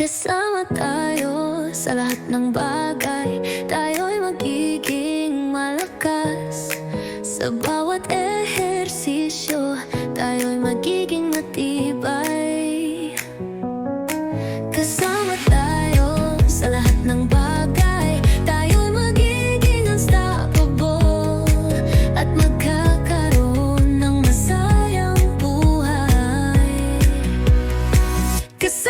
Magkasama tayo sa lahat ng bagay. Tayo'y magiging malakas. Sa bawat ehersisyo Tayo'y magiging matibay. Kasama tayo sa lahat ng bagay. Cause